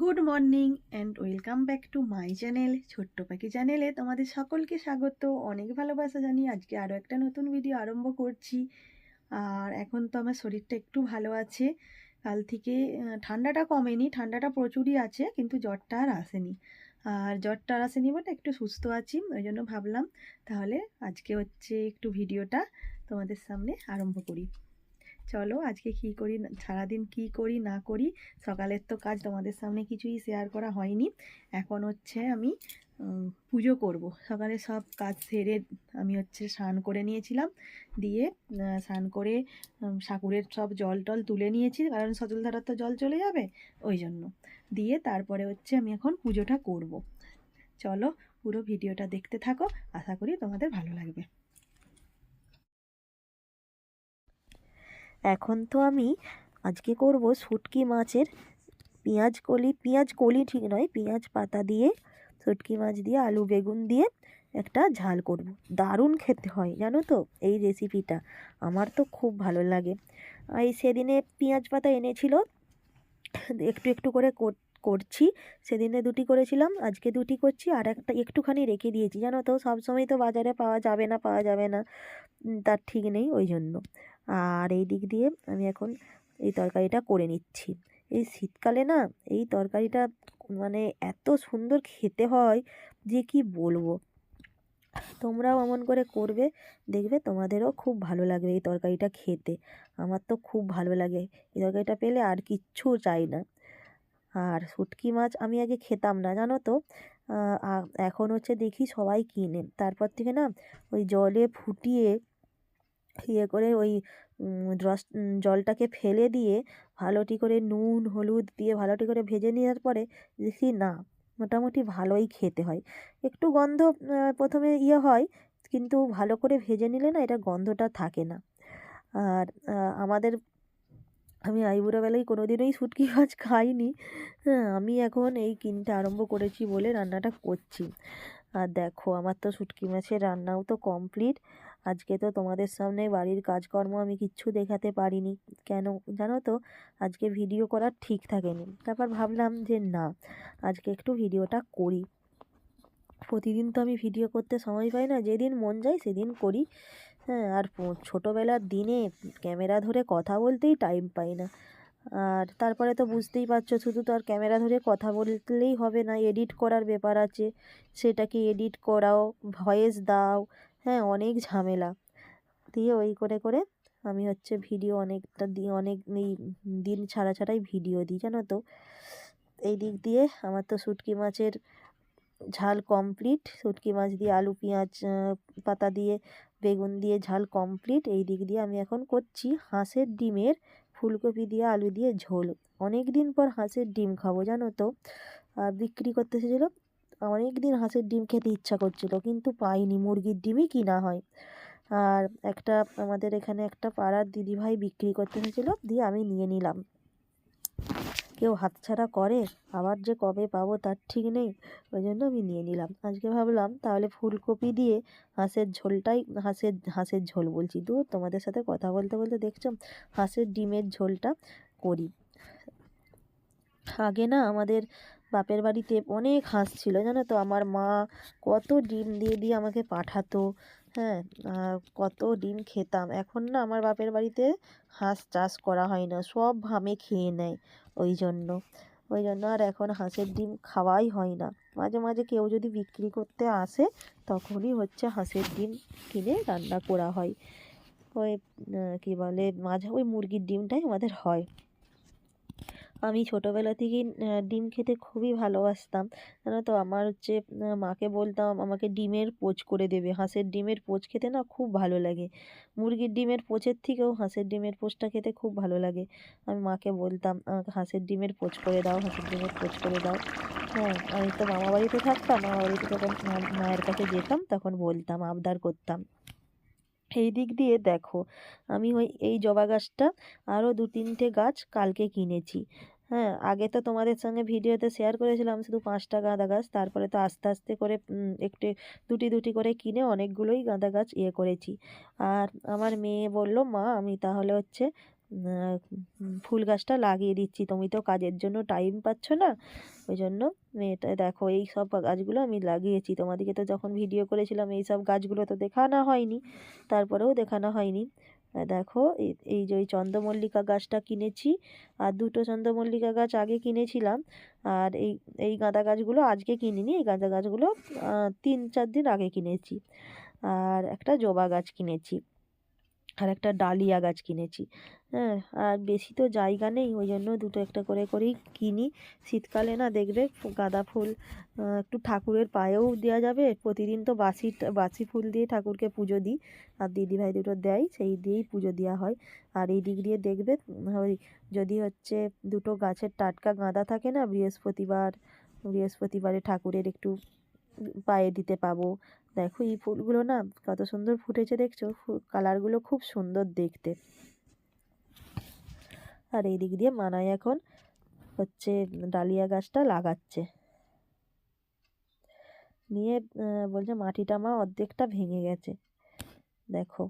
Good morning and welcome back to my channel, Chhotto Pakhi চ্যানেলে তোমাদের সকলকে স্বাগত। অনেক ভালোবাসা জানি আজকে আরও একটা নতুন ভিডিও আরম্ভ করছি। আর এখন তো আমার শরীরটা একটু ভালো আছে। কাল থেকে ঠান্ডাটা কমেনি, ঠান্ডাটা প্রচুরই আছে, কিন্তু জ্বরটা আর আসেনি। আর জ্বরটা আর আসেনি বলে একটু সুস্থ আছি, ওই জন্য ভাবলাম তাহলে আজকে হচ্ছে একটু ভিডিওটা তোমাদের সামনে আরম্ভ করি। চলো আজকে কি করি সারাদিন কি করি না করি সকালের তো কাজ তোমাদের সামনে কিছুই শেয়ার করা হয়নি। এখন হচ্ছে আমি পুজো করব। সকালে সব কাজ সেরে আমি হচ্ছে স্নান করে নিয়েছিলাম। দিয়ে স্নান করে উম, ঠাকুরের সব জল টল তুলে নিয়েছি কারণ সজলধারার তো জল চলে যাবে ওই জন্য। দিয়ে তারপরে হচ্ছে আমি এখন পুজোটা করব। চলো পুরো ভিডিওটা দেখতে থাকো আশা করি তোমাদের ভালো লাগবে। এখন তো আমি আজকে করব শুটকি মাছের পেঁয়াজ কলি। পেঁয়াজ কলি ঠিক নয়, পেঁয়াজ পাতা দিয়ে, শুটকি মাছ দিয়ে, আলু বেগুন দিয়ে একটা ঝাল করব। দারুণ খেতে হয়, জানো তো, এই রেসিপিটা আমার তো খুব ভালো লাগে। এই সেদিনে পেঁয়াজ পাতা এনেছিল, একটু একটু করে করছি। সেদিনে দুটি করেছিলাম, আজকে দুটি করছি, আর একটা একটুখানি রেখে দিয়েছি। জানো তো, সবসময় তো বাজারে পাওয়া যাবে না, পাওয়া যাবে না। তার ঠিক নেই, ওই জন্য। আর এই দিক দিয়ে আমি এখন এই তরকারিটা করে নিচ্ছি। এই শীতকালে না এই তরকারিটা মানে এত সুন্দর খেতে হয় যে কি বলব? তোমরাও এমন করে করবে, দেখবে তোমাদেরও খুব ভালো লাগবে এই তরকারিটা খেতে। আমার তো খুব ভালো লাগে এই তরকারিটা পেলে আর কিচ্ছু চাই না। আর শুটকি মাছ আমি আগে খেতাম না, জানো তো? এখন হচ্ছে দেখি সবাই কিনে। তারপর থেকে না ওই জলে ফুটিয়ে ইয়ে করে ওই রস জলটাকে ফেলে দিয়ে ভালোটি করে নুন, হলুদ দিয়ে ভালোটি করে ভেজে নেওয়ার পরে দেখি না, মোটামুটি ভালোই খেতে হয়। একটু গন্ধ প্রথমে ইয়ে হয়, কিন্তু ভালো করে ভেজে নিলে না এটা গন্ধটা থাকে না। আর আমাদের, আমি আইবুড়োবেলায় কোনো দিনই শুটকি মাছ খাইনি হ্যাঁ আমি এখন এই কিনতে আরম্ভ করেছি বলে রান্নাটা করছি। আর দেখো, আমার তো শুটকি মাছের রান্নাও তো কমপ্লিট আজকে তো তোমাদের সামনে বাড়ির কাজকর্ম আমি কিচ্ছু দেখাতে পারিনি। কেন জানো তো? আজকে ভিডিও করার ঠিক থাকেনি। তারপর ভাবলাম যে না, আজকে একটু ভিডিওটা করি। প্রতিদিন তো আমি ভিডিও করতে সময় পাই না, যেদিন মন যায় সেদিন করি। হ্যাঁ আর ছোটোবেলার দিনে ক্যামেরা ধরে কথা বলতেই টাইম পাই না। আর তারপরে তো বুঝতেই পারছ, শুধু তো আর ক্যামেরা ধরে কথা বললেই হবে না এডিট করার ব্যাপার আছে। সেটাকে এডিট করাও ভয়েস দাও হ্যাঁ অনেক ঝামেলা। দিয়ে ওই করে করে আমি হচ্ছে ভিডিও অনেকটা দিয়ে অনেক এই দিন ছাড়া ছাড়াই ভিডিও দিই, জানো তো? এই দিক দিয়ে আমার তো শুটকি মাছের ঝাল কমপ্লিট শুটকি মাছ দিয়ে আলু, পেঁয়াজ পাতা দিয়ে, বেগুন দিয়ে ঝাল কমপ্লিট এই দিক দিয়ে আমি এখন করছি হাঁসের ডিমের ফুলকপি দিয়ে আলু দিয়ে ঝোল। অনেক দিন পর হাঁসের ডিম খাব, জানো তো? বিক্রি করতে এসেছিল অনেক দিন হাঁসের ডিম খেতে ইচ্ছা করছিল, কিন্তু পাইনি। মুরগির ডিমই কিনা হয়। আর একটা আমাদের এখানে একটা পাড়ার দিদিভাই বিক্রি করতে এসেছিল, দিয়ে আমি নিয়ে নিলাম। কেউ হাতছাড়া করে, আবার যে কবে পাবো তার ঠিক নেই, ওই জন্য আমি নিয়ে নিলাম। আজকে ভাবলাম, তাহলে ফুলকপি দিয়ে হাঁসের ঝোলটাই, হাঁসের হাঁসের ঝোল বলছি। দূর, তোমাদের সাথে কথা বলতে বলতে দেখছ, হাঁসের ডিমের ঝোলটা করি। আগে না আমাদের বাপের বাড়িতে অনেক হাঁস ছিল, জানো তো? আমার মা কত ডিম দিয়ে দিয়ে আমাকে পাঠাতো হ্যাঁ? কত ডিম খেতাম। এখন না আমার বাপের বাড়িতে হাঁস চাষ করা হয় না, সব ভামে খেয়ে নেয় ওই জন্য। ওই জন্য আর এখন হাঁসের ডিম খাওয়াই হয় না। মাঝে মাঝে কেউ যদি বিক্রি করতে আসে, তখনই হচ্ছে হাঁসের ডিম কিনে রান্না করা হয়। ওই কী বলে, মাঝে ওই মুরগির ডিমটাই আমাদের হয়। আমি ছোটোবেলা থেকেই ডিম খেতে খুবই ভালোবাসতাম। জানো তো, আমার হচ্ছে মাকে বলতাম, আমাকে ডিমের পোচ করে দেবে। হাঁসের ডিমের পোচ খেতে না খুব ভালো লাগে। মুরগির ডিমের পোচের থেকেও হাঁসের ডিমের পোচটা খেতে খুব ভালো লাগে। আমি মাকে বলতাম আমাকে হাঁসের ডিমের পোচ করে দাও, হাঁসের ডিমের পোচ করে দাও। হ্যাঁ আমি তো মামা বাড়িতে থাকতাম মামা বাড়িতে যখন মায়ের কাছে যেতাম, তখন বলতাম, আবদার করতাম। এই দিক দিয়ে দেখো, আমি ওই, এই জবা গাছটা আরও দু তিনটে গাছ কালকে কিনেছি। হ্যাঁ আগে তো তোমাদের সঙ্গে ভিডিওতে শেয়ার করেছিলাম শুধু পাঁচটা গাঁদা গাছ, তারপরে তো আস্তে আস্তে করে একটু দুটি দুটি করে কিনে অনেকগুলোই গাঁদা গাছ ইয়ে করেছি। আর আমার মেয়ে বলল, মা, আমি তাহলে হচ্ছে ফুল গাছটা লাগিয়ে দিচ্ছি। তুমি তো কাজের জন্য টাইম পাচ্ছ না। ওই জন্য মেয়েটা দেখো, এই সব গাছগুলো আমি লাগিয়েছি। তোমাদেরকে তো যখন ভিডিও করেছিলাম, এই সব গাছগুলো তো দেখানো হয়নি। তারপরেও দেখানো হয়নি। দেখো এই এই যে ওই চন্দ্রমল্লিকা গাছটা কিনেছি। আর দুটো চন্দ্রমল্লিকা গাছ আগে কিনেছিলাম। আর এই এই গাঁদা গাছগুলো আজকে কিনিনি। এই গাঁদা গাছগুলো তিন চার দিন আগে কিনেছি। আর একটা জবা গাছ কিনেছি। আর একটা ডালিয়া গাছ কিনেছি। হ্যাঁ আর বেশি তো জায়গা নেই, ওই জন্য দুটো একটা করে, করেই কিনি। শীতকালে না দেখবে গাঁদা ফুল একটু ঠাকুরের পায়েও দেওয়া যাবে। প্রতিদিন তো বাসি বাসি ফুল দিয়ে ঠাকুরকে পুজো দিই, আর দিদিভাই দুটো দেয়, সেই দিয়েই পুজো দেওয়া হয়। আর এই দিক দিয়ে দেখবে, ওই যদি হচ্ছে দুটো গাছের টাটকা গাঁদা থাকে না, বৃহস্পতিবার, বৃহস্পতিবারে ঠাকুরের একটু পায়ে দিতে পাবো। দেখো এই ফুলগুলো না কত সুন্দর ফুটেছে দেখছ? কালারগুলো খুব সুন্দর দেখতে। আর এই দিক দিয়ে মানায় এখন হচ্ছে ডালিয়া গাছটা লাগাচ্ছে। নিয়ে বলছে মাটিটা মা অর্ধেকটা ভেঙে গেছে। দেখো।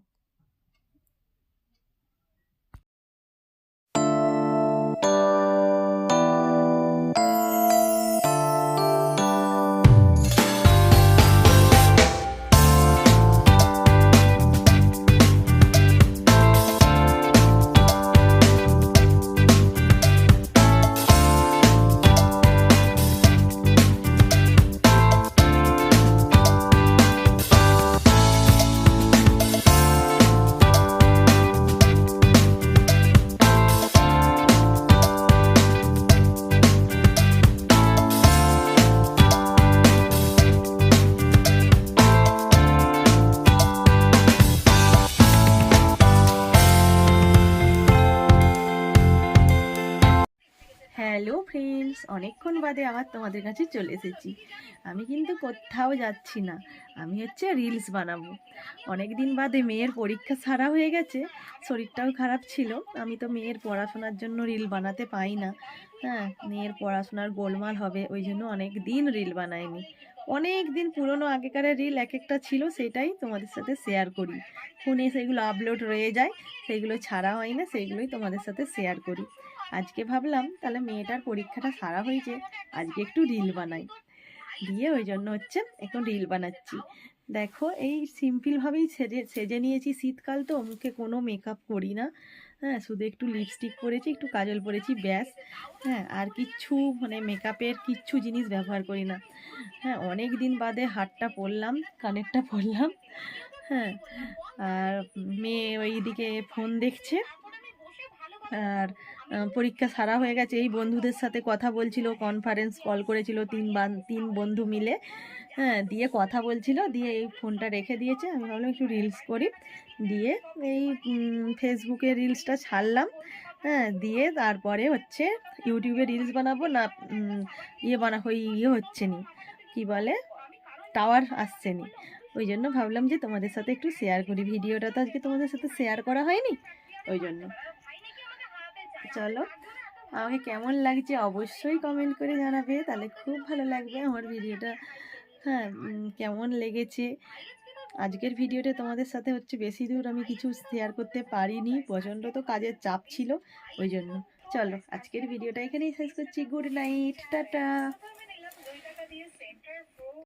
ফ্রেন্ডস অনেকক্ষণ বাদে আবার তোমাদের কাছে চলে এসেছি। আমি কিন্তু কোথাও যাচ্ছি না, আমি হচ্ছে রিলস বানাবো। অনেক দিন বাদে মেয়ের পরীক্ষা সারা হয়ে গেছে, শরীরটাও খারাপ ছিল, আমি তো মেয়ের পড়াশোনার জন্য রিল বানাতে পাই না। হ্যাঁ মেয়ের পড়াশোনার গোলমাল হবে, ওই জন্য অনেক দিন রিল বানাইনি। অনেক দিন পুরনো আগেকারের রিল এক একটা ছিল, সেটাই তোমাদের সাথে শেয়ার করি। ফোনে সেগুলো আপলোড রয়ে যায়, সেগুলো ছাড়া হয় না সেইগুলোই তোমাদের সাথে শেয়ার করি। আজকে ভাবলাম, তাহলে মেয়েটার পরীক্ষাটা সারা হয়েছে আজকে একটু রিল বানাই। দিয়ে ওই জন্য হচ্ছে এখন রিল বানাচ্ছি। দেখো, এই সিম্পলভাবেই সেজে সেজে নিয়েছি শীতকাল তো, মুখে কোনো মেকআপ করি না। হ্যাঁ শুধু একটু লিপস্টিক পরেছি, একটু কাজল পরেছি, ব্যাস। হ্যাঁ আর কিচ্ছু মানে মেকআপের কিচ্ছু জিনিস ব্যবহার করি না। হ্যাঁ অনেক দিন বাদে হাটটা পরলাম কানেরটা পরলাম। হ্যাঁ আর মেয়ে ওইদিকে ফোন দেখছে। আর পরীক্ষা সারা হয়ে গেছে। এই বন্ধুদের সাথে কথা বলছিল কনফারেন্স কল করেছিল তিন বান, তিন বন্ধু মিলে। হ্যাঁ দিয়ে কথা বলছিল, দিয়ে এই ফোনটা রেখে দিয়েছে। আমি ভাবলাম একটু রিলস করি। দিয়ে এই ফেসবুকে রিলসটা ছাড়লাম। হ্যাঁ দিয়ে তারপরে হচ্ছে ইউটিউবে রিলস বানাবো না ইয়ে বানা ওই ইয়ে হচ্ছে নি। কি বলে? টাওয়ার আসছে নি। ওই জন্য ভাবলাম যে তোমাদের সাথে একটু শেয়ার করি। ভিডিওটা তো আজকে তোমাদের সাথে শেয়ার করা হয়নি। ওই জন্য। চলো। আমাকে কেমন লাগছে অবশ্যই কমেন্ট করে জানাবে। তাহলে খুব ভালো লাগবে আমার ভিডিওটা। হ্যাঁ কেমন লেগেছে? আজকের ভিডিওটা তোমাদের সাথে হচ্ছে বেশি দূর আমি কিছু শেয়ার করতে পারিনি। প্রচণ্ড তো কাজের চাপ ছিল, ওই জন্য। চলো, আজকের ভিডিওটা এখানেই শেষ করছি। Good night tata.